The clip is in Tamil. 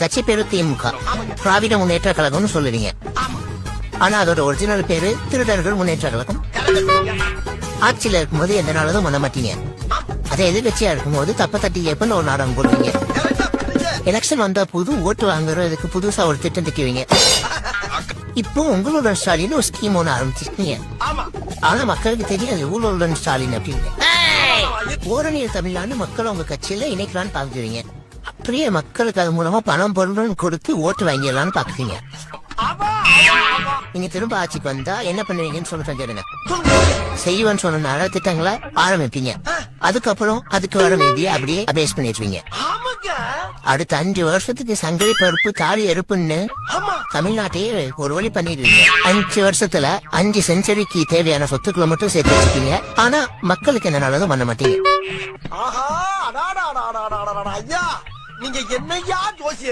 கட்சி பேரு திமுக. திராவிட முன்னேற்ற கழகம்னு சொல்லுவீங்க ஆனா அதோட ஒரிஜினல் பேரு திருடர்கள் முன்னேற்ற கழகம். ஆட்சியில இருக்கும்போது எந்த நாளும் பண்ண மாட்டீங்க. அதே எதிர்கட்சியா இருக்கும்போது தப்ப தட்டி ஏப்பன்னு ஒரு நாடகம் போடுவீங்க. எலெக்ஷன் வந்தா புது ஓட்டு வாங்குறதுக்கு புதுசா ஒரு திட்டம் திக்குவீங்க இப்போ உங்களோட ஸ்டாலின் ஒரு ஸ்கீம் ஒண்ணு ஆரம்பிச்சிருக்கீங்க. ஆனா மக்களுக்கு தெரியாது ஊழலுடன் ஸ்டாலின் அப்படின்னு. ஓரணியில் தமிழ்நாடு மக்கள் உங்க கட்சியில இணைக்கலான்னு பாக்குறீங்க அப்படியே மக்களுக்கு அது மூலமா பணம் பொருளும் கொடுத்து ஓட்டு வாங்கிடலாம்னு பாக்குறீங்க நீங்க திரும்ப ஆட்சிக்கு வந்தா என்ன பண்ணுவீங்கன்னு சொல்ல சொல்லிடுங்க சொன்ன நல திட்டங்களை ஆரம்பிப்பீங்க. அதுக்கப்புறம் அதுக்கு வர வேண்டிய அப்படியே அபேஸ் பண்ணிடுவீங்க. அடுத்த அஞ்சு வருஷத்துக்கு சங்கரி பருப்பு தாலி எருப்புன்னு தமிழ்நாட்டையே ஒரு வழி பண்ணிடுவீங்க. அஞ்சு வருஷத்துல அஞ்சு செஞ்சுரிக்கு தேவையான சொத்துக்களை மட்டும் சேர்த்து வச்சுக்கீங்க ஆனா மக்களுக்கு என்ன நல்லதும் பண்ண மாட்டீங்க. ஆஹா அடாடா அடாடா அடாடா ஐயா நீங்க என்னையா ஜோசியர்